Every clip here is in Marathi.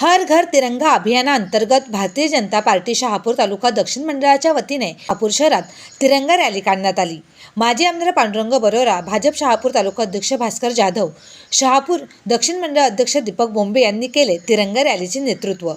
हर घर तिरंगा अभियानाअंतर्गत भारतीय जनता पार्टी शहापूर तालुका दक्षिण मंडळाच्या वतीने शहापूर शहरात तिरंगा रॅली काढण्यात आली. माजी आमदार पांडुरंग बरोरा भाजप शहापूर तालुका अध्यक्ष भास्कर जाधव शहापूर दक्षिण मंडळ अध्यक्ष दीपक बोंबे यांनी केले तिरंगा रॅलीचे नेतृत्व.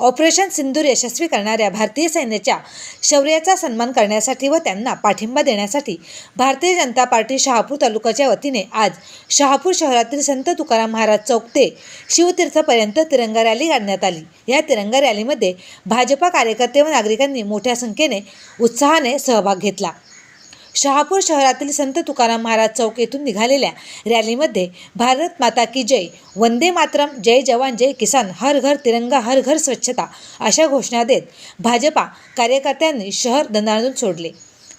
ऑपरेशन सिंदूर यशस्वी करणाऱ्या भारतीय सैन्याच्या शौर्याचा सन्मान करण्यासाठी व त्यांना पाठिंबा देण्यासाठी भारतीय जनता पार्टी शहापूर तालुक्याच्या वतीने आज शहापूर शहरातील संत तुकाराम महाराज चौक ते शिवतीर्थपर्यंत तिरंगा रॅली काढण्यात आली. या तिरंगा रॅलीमध्ये भाजपा कार्यकर्ते व नागरिकांनी मोठ्या संख्येने उत्साहाने सहभाग घेतला. शहापूर शहरातील संत तुकाराम महाराज चौक येथून निघालेल्या रॅलीमध्ये भारत माता की जय वंदे मातरम जय जवान जय किसान हर घर तिरंगा हर घर स्वच्छता अशा घोषणा देत भाजपा कार्यकर्त्यांनी शहर दणाणून सोडले.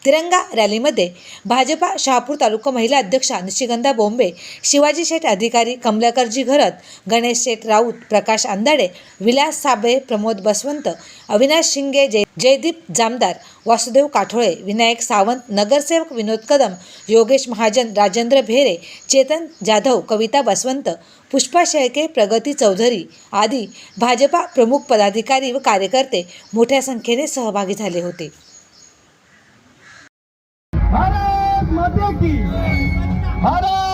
तिरंगा रॅलीमध्ये भाजपा शहापूर तालुका महिला अध्यक्षा निशिगंधा बोंबे शिवाजी शेठ अधिकारी कमलाकरजी घरत गणेश शेठ राऊत प्रकाश आंदाडे विलास साबळे प्रमोद बसवंत अविनाश शिंगे जय जयदीप जामदार वासुदेव काठोळे विनायक सावंत नगरसेवक विनोद कदम योगेश महाजन राजेंद्र भेरे चेतन जाधव कविता बसवंत पुष्पा शेळके प्रगती चौधरी आदी भाजपा प्रमुख पदाधिकारी व कार्यकर्ते मोठ्या संख्येने सहभागी झाले होते. भारत की. भारत!